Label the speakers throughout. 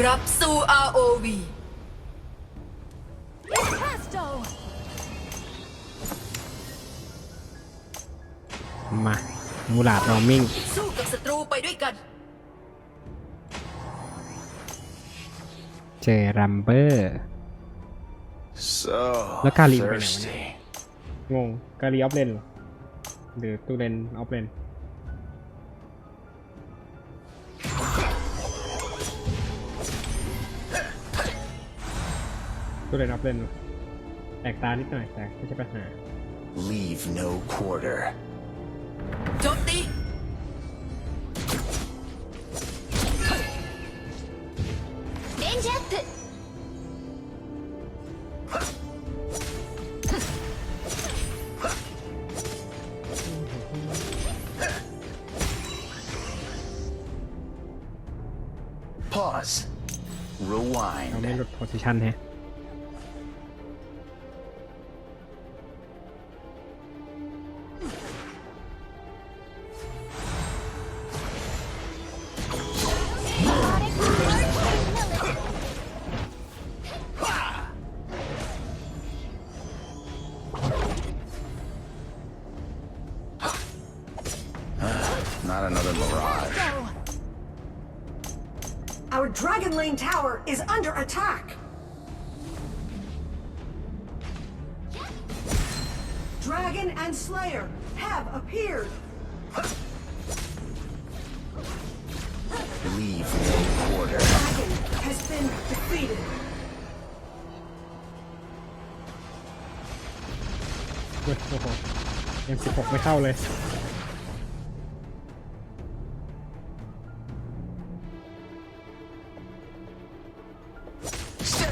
Speaker 1: ยินดีต้อนรับสู่ ROV
Speaker 2: Presto!
Speaker 3: มา มูลาดนอมิง
Speaker 1: สู้กับศัตรูไปด้วยกัน
Speaker 3: เจอรัมเบอร์
Speaker 4: So
Speaker 3: แล้วกาลีไปไหนวะเนี่ย
Speaker 4: thirsty.
Speaker 3: งงกาลีออฟเลนเหรอหรือตูเลนออฟเลน ตูเลนออฟเลนเหรอแตกตานิดหน่อยแต่ไม่ใช่ปัญหา
Speaker 4: Leave no quarter.
Speaker 1: โจมตี
Speaker 2: レンジアップ
Speaker 4: Pause.
Speaker 3: เรา
Speaker 4: Rewind.
Speaker 3: ไม่ลดโพซิชันแฮะ
Speaker 5: is under attack. Dragon and Slayer have appeared.
Speaker 4: Leave no quarter.
Speaker 5: Dragon has been defeated.
Speaker 2: Empty
Speaker 4: pot,
Speaker 2: my howless.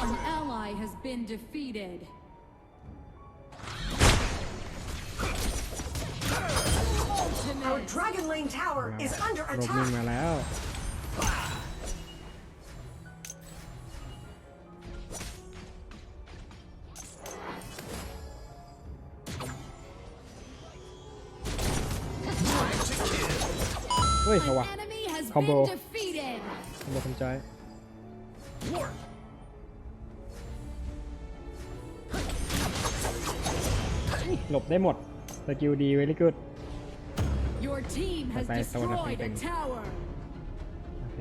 Speaker 2: An ally has been defeated.
Speaker 5: Our Dragon Lane tower is under attack.
Speaker 3: ฮ้ย
Speaker 2: An
Speaker 3: เอาวะ
Speaker 2: enemy has
Speaker 3: Combo.
Speaker 2: been defeated.
Speaker 3: ทำมาทำใจหลบได้หมด สกิลดีเวลี่กูด
Speaker 2: Your team has
Speaker 3: Bye-bye, someone up
Speaker 2: destroyed a
Speaker 3: anything.
Speaker 2: tower.
Speaker 3: โอเค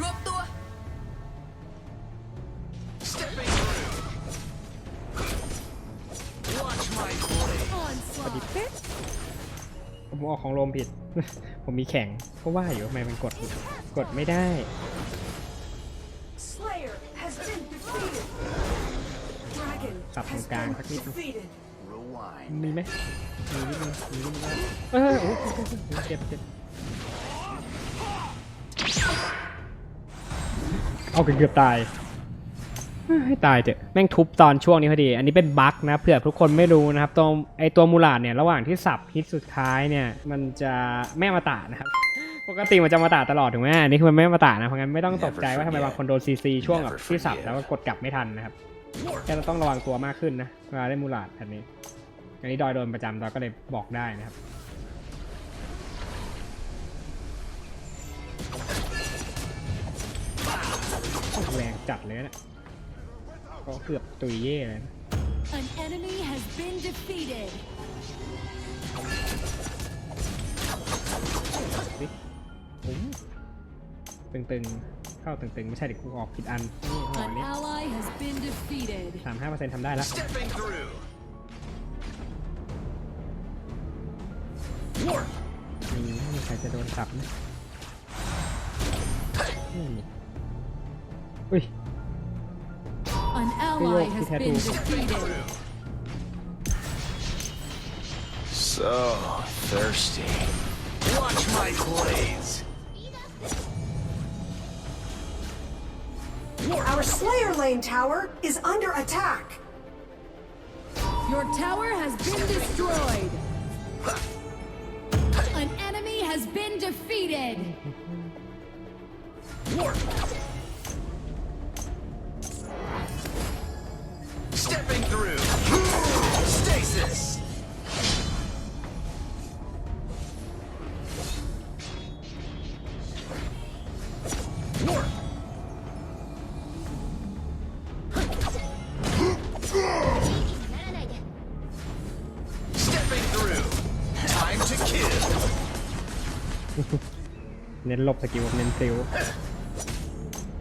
Speaker 1: รวมตัว
Speaker 4: Stepping through. Watch my blade.
Speaker 2: Onslaught.
Speaker 3: ผมออกของโรมผิด ผมมีแข่งก็ว่าอยู่ทำไมมันกดผิดกดไม่ได้
Speaker 5: Slayer has been defeated. Dragon
Speaker 3: Sập
Speaker 5: has
Speaker 3: một càng
Speaker 5: been
Speaker 3: phát biết luôn.
Speaker 5: defeated.
Speaker 4: Rewind.
Speaker 3: มีไหมมีนิดนึงมีนิดนึงเออโอ้โหเจ็บเจ็บเอาเกือบตายเอ้ย ให้ตายเถอะแม่งทุบตอนช่วงนี้พอดี อันนี้เป็นบั๊กนะเผื่อทุกคนไม่รู้นะครับตัวไอตัวมูลาดเนี่ยระหว่างที่สับฮิตสุดท้ายเนี่ยมันจะไม่มาตะนะครับปกติมันจะมาตะตลอดถูกไหมอันนี้คือมันไม่มาตะนะเพราะงั้นไม่ต้องตกใจว่าทำไมบางคนโดนซีซีช่วงแบบที่สับแล้วก็กดกลับไม่ทันนะครับแค่เราต้องระวังตัวมากขึ้นนะเวลาเล่นมูลาดแบบนี้ อันนี้ดอยโดนประจำดอยก็เลยบอกได้นะครับแรงจัดเลยนะ ก็เกือบตุยเย่เลยนะ
Speaker 2: An enemy has been defeated.
Speaker 3: ผมไปตึงๆ เข้าตึงๆ ไม่ใช่เด็กกูออกผิดอัน นี่ห่อ
Speaker 2: An
Speaker 3: นี้
Speaker 2: ally has been defeated.
Speaker 3: สามห้าเปอร์เซ็นต์ทำได้แล้ว
Speaker 4: Stepping through. Warp.
Speaker 3: มีไม่มีใครจะโดนขับนะไม่มีอุ้ย
Speaker 2: An ally has been defeated.
Speaker 4: So thirsty. Watch my blades.
Speaker 5: Our Slayer Lane tower is under attack.
Speaker 2: Your tower has been destroyed.
Speaker 3: เน้นหลบสกิลเน้นซิล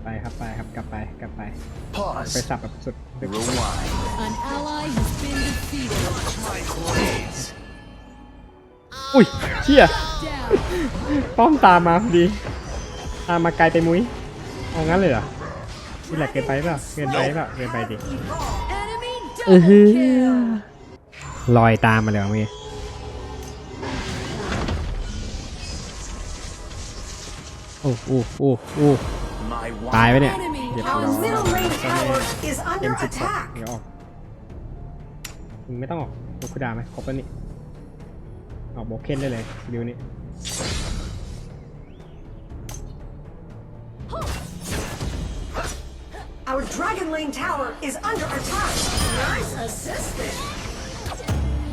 Speaker 3: ไปครับไปครับกลับไปกลับไปไป
Speaker 4: Pause.
Speaker 3: สับแบบสุด
Speaker 4: Rewind.
Speaker 2: An ally has been defeated.
Speaker 4: My blades.
Speaker 3: อุ้ยเชี่ย
Speaker 2: Down.
Speaker 3: ป้อมตามมาพอดี ตามมาไกลไปมุ้ยเอางั้นเลยเหรอนี่แหละเกินไปเปล่าเกินไปเปล่าเกินไปดิ
Speaker 5: Evolve.
Speaker 2: Enemy
Speaker 3: เออ
Speaker 2: double kill.
Speaker 3: ลอยตามมาเลยว่ะเมย์โ อ้โอ้โอ้โอ้
Speaker 4: My
Speaker 3: ตาย
Speaker 4: one.
Speaker 3: ไปเนี่ย
Speaker 2: Enemy
Speaker 3: เรียบ
Speaker 5: Our
Speaker 3: ร้อย
Speaker 5: middle lane tower is
Speaker 3: เต็ม
Speaker 5: under
Speaker 3: สิบก่อน
Speaker 5: attack.
Speaker 3: เดี๋ยวออกมึงไม่ต้องออกดูคูดาวไหมครบแล้วนี่ ออกโบเคนได้เลยดิวนี้
Speaker 5: Our Dragon Lane tower is under attack. Nice assistant.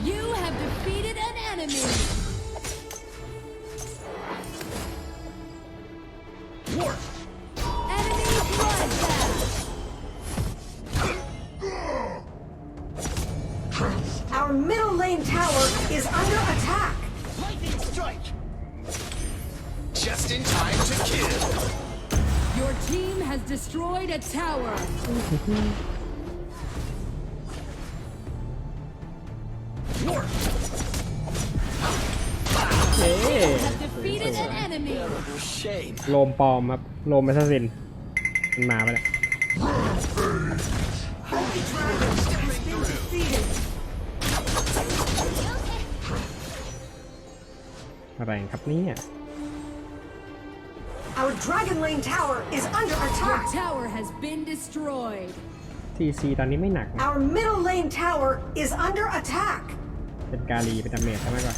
Speaker 2: You have defeated an enemy. Your team has destroyed a tower.
Speaker 4: Warp.
Speaker 3: เอ๊ะ
Speaker 2: Have defeated an enemy.
Speaker 4: Shame.
Speaker 3: โลมปลอมครับ โลมแอสซัสซินมันมาไปแล้ว
Speaker 5: Holy Dragon has been defeated.
Speaker 3: อะไรครับเนี่ย
Speaker 5: Our Dragon Lane tower is under
Speaker 2: Your
Speaker 5: attack.
Speaker 2: tower has been destroyed.
Speaker 3: TC ตอนนี้ไม่หนักนะ
Speaker 5: Our middle lane tower is under attack.
Speaker 3: เป็นกาลีเป็นดาเมจใช่ไหมก่อน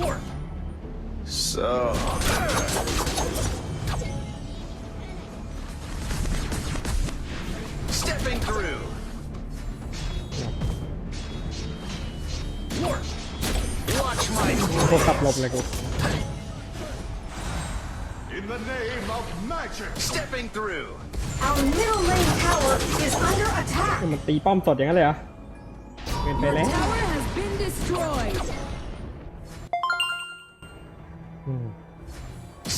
Speaker 4: Warp. So. my
Speaker 3: พวกขับลมเลยกู
Speaker 4: In the name of magic. Stepping through.
Speaker 5: Our middle lane tower is under attack.
Speaker 3: มันตีป้อมสดอย่างนั้นเลยเหรอเกินไป
Speaker 2: Your
Speaker 3: แล้ว
Speaker 2: tower has been destroyed.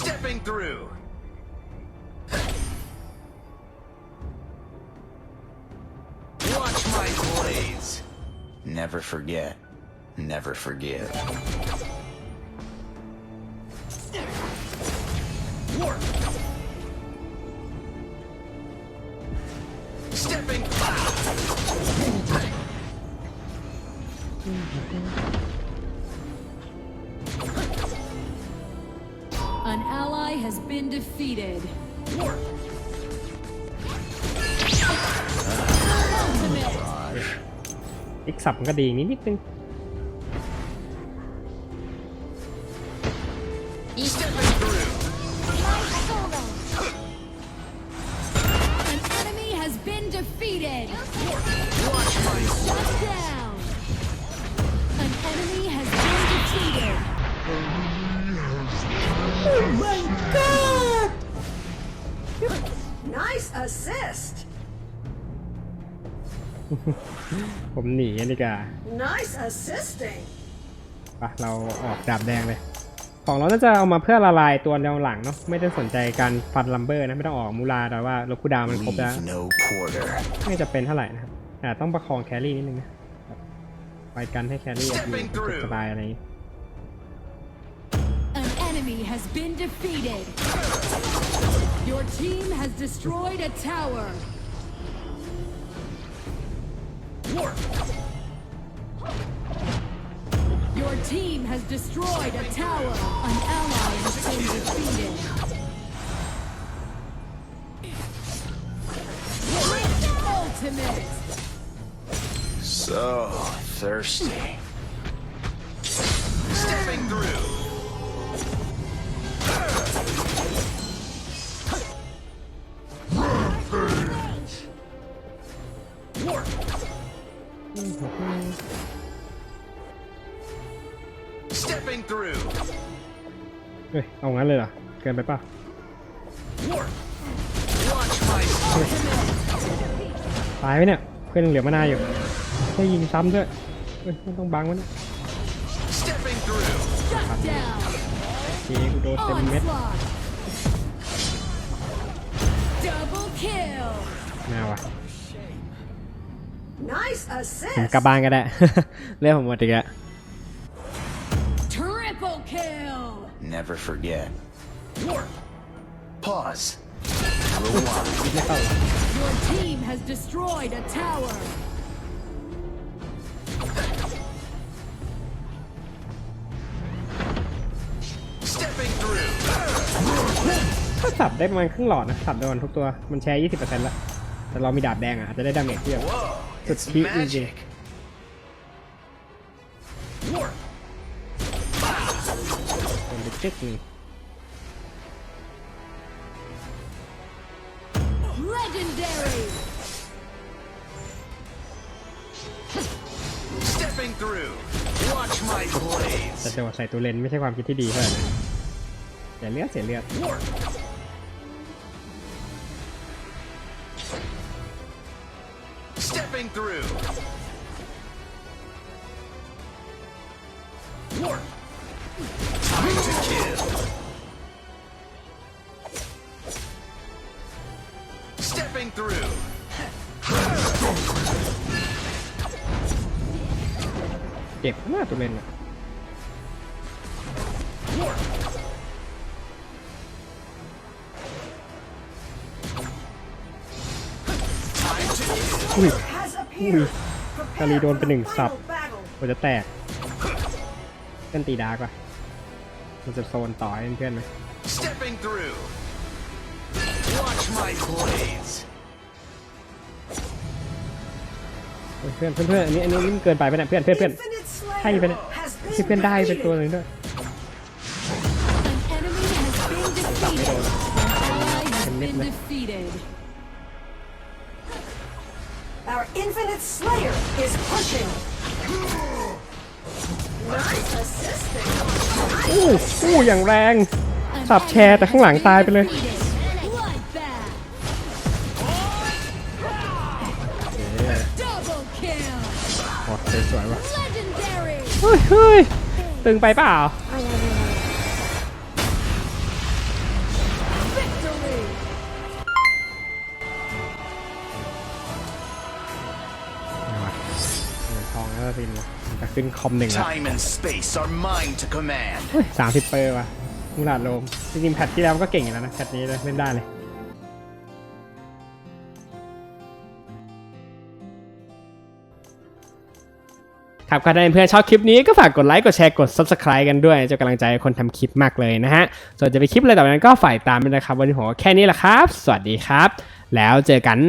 Speaker 4: Stepping through. Watch my blades. Never forget. Never forgive.
Speaker 3: อีกสับมันก็ดีนิดนิดนึง
Speaker 4: Stepping through.
Speaker 2: An enemy has been defeated.
Speaker 4: Watch my
Speaker 2: Shut down. An enemy has been defeated.
Speaker 5: Nice assist.
Speaker 3: ผมหนีอันนี้กา
Speaker 5: Nice assisting.
Speaker 3: ปะเราออกดาบแดงเลย ของเราน่าจะเอามาเพื่อละลายตัวแนวหลังเนาะไม่ได้สนใจการฟันลัมเบอร์นะไม่ต้องออกมูลาแต่ว่าลคูดาวมันครบแล้ว
Speaker 4: Leave no quarter.
Speaker 3: ไม่จะเป็นเท่าไหร่นะครับแต่ต้องประคองแครี่นิดนึงนะแบบไว้กันให้แครี่อยู่
Speaker 4: Stepping through
Speaker 3: สบายอะไรอย่างงี้
Speaker 2: An enemy has been defeated. Your team has destroyed a tower. Your team has destroyed a tower. An ally has been defeated. Ultimate.
Speaker 4: So thirsty. Stepping through.
Speaker 3: ฮ้ย เอางั้นเลยเหรอ เกินไปป่ะ
Speaker 4: Watch my
Speaker 3: ตายไหมเนี่ย เพื่อนยังเหลือมานาอยู่ได้ยิงซ้ำด้วยเฮ้ยไม่ต้องบังมันนะ
Speaker 4: stepping through.
Speaker 2: Shut down.
Speaker 3: เจ๊กูโดนเต็มเม็ด
Speaker 2: Onslaught. Double kill.
Speaker 3: แมววะ
Speaker 5: Nice
Speaker 3: ผม
Speaker 5: assist.
Speaker 3: กลับบ้านก็ได้ เรื่องผมหมดอีกแล้ว
Speaker 4: Never forget. Pause. Rewind.
Speaker 3: ไม่เข้าหรอ
Speaker 2: Your team has destroyed a tower.
Speaker 4: Stepping through.
Speaker 3: ถ้าสับได้ประมาณครึ่งหลอดนะสับโดนทุกตัว มันแชร์ 20%แล้ว แต่เรามีดาบแดงอะอาจจะได้ดาเมจที่แบบ
Speaker 4: Whoa.
Speaker 3: It's
Speaker 4: It's
Speaker 3: heat
Speaker 4: magic.
Speaker 3: โดนไปจึ๊กหนึ ง
Speaker 2: Legendary.
Speaker 4: Stepping through. Watch my
Speaker 3: แต่
Speaker 4: blades.
Speaker 3: โดดใส่ตัวเลนไม่ใช่ความคิดที่ดีเท่าไหร่นะเสียเลือดเสียเลือด
Speaker 4: Stepping
Speaker 3: ตัวเลนอะอุ้ย
Speaker 5: Has appeared. Prepare
Speaker 3: Kali doon
Speaker 5: for
Speaker 3: pa
Speaker 5: the
Speaker 3: ng sap.
Speaker 5: final battle.
Speaker 3: กว่าจะแตกเพื่อนตีดาร์กว่ะมันจะโซนต่อให้เพื่อนไหม เฮ้ยเพื่อนเพื่อนเพื่อนอันนี้อันนี้นี่มันเกินไปไปเนี่ยเพื่อนเพื่อนเพื่อน
Speaker 5: Infinite
Speaker 3: ให้ไปเนี่ย
Speaker 5: Slayer has
Speaker 3: ที่
Speaker 5: been
Speaker 3: เพื่อนได้เป็นตัวห
Speaker 5: defeated.
Speaker 3: นึงด้วย
Speaker 2: An enemy has been defeated. An ally has
Speaker 3: Can
Speaker 2: been
Speaker 3: nip me.
Speaker 2: defeated.
Speaker 5: Our Infinite Slayer is pushing. Nice assisting.
Speaker 3: อู้อู้อย่างแรง
Speaker 2: An
Speaker 3: สับแชร์แต่ข้างหลังตายไปเลย ยเฮ้ยตึงไปเปล่า
Speaker 2: Victory.
Speaker 3: เอาว่ะเงินทองแล้วสินมันจะขึ้นคอมหนึ่งแล้ว
Speaker 4: Time and space are mine to command.
Speaker 3: สามสิบเปอร์ว่ะมูลาดโลมจริงๆแพทที่แล้วก็เก่งอยู่แล้วนะแพทนี้เล่นได้เลย ครับก็ได้เพื่อนชอบคลิปนี้ก็ฝากกดไลค์กดแชร์กด subscribe กันด้วยจะกำลังใจคนทำคลิปมากเลยนะฮะ ส่วนจะไปคลิปอะไรต่อไปนั้นก็ฝ่ายตามด้วยนะครับ วันนี้ผมก็แค่นี้แหละครับ สวัสดีครับ แล้วเจอกัน